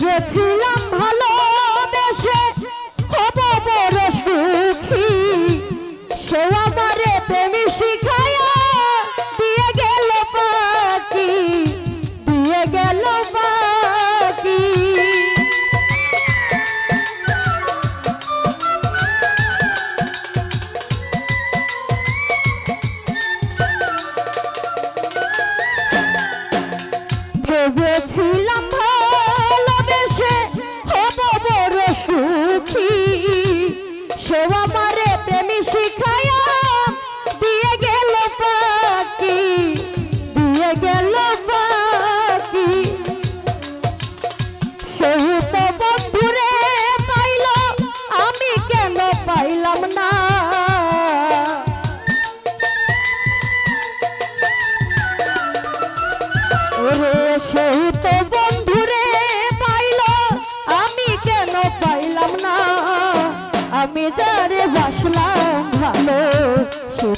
গেছিলাম ভালো দেশে হব বড় সুখী। সে আমারে প্রেমী শিখে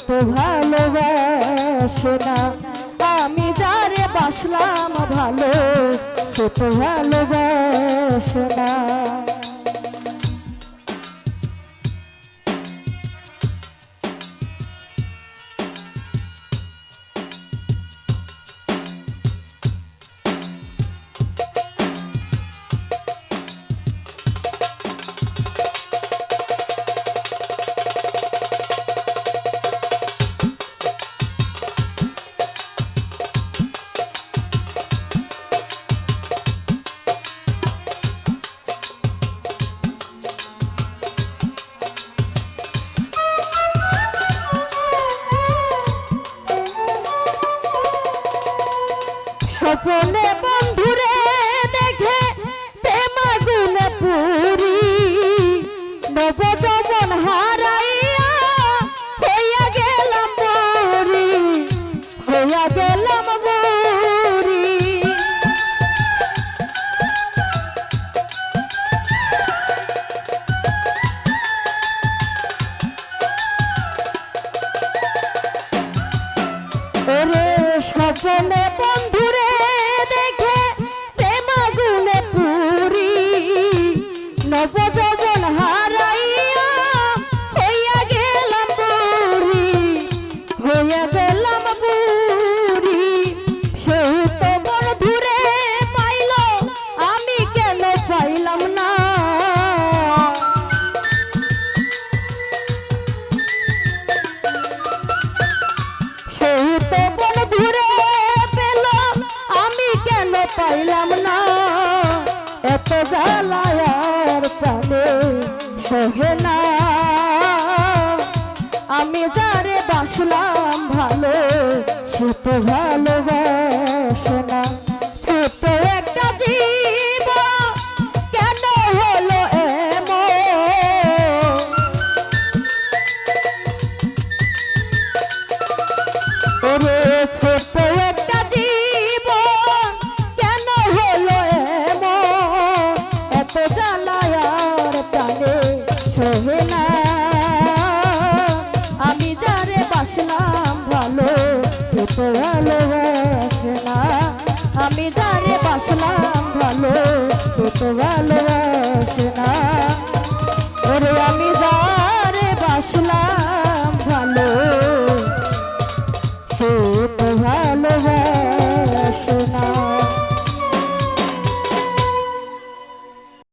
তো ভালোবাসে না। আমি যারে বাসলাম ভালো সে তো ভালোবাসে না। স্বপনে বন্ধুরে দেখে প্রেমাগুনে পুরি। নবযৌবন হারাইয়া গেলাম বুড়ি হইয়া গেলাম স্বপনে পাইলাম না। এত জ্বালায়ার প্রাণে সহে না। আমি যারে বাসলাম ভালো সে তো ভালোবাসে। বাসলাম ভালো সে তো ভালোবাসে না। আমি যারে বাসলাম ভালো তো ভালোবাসে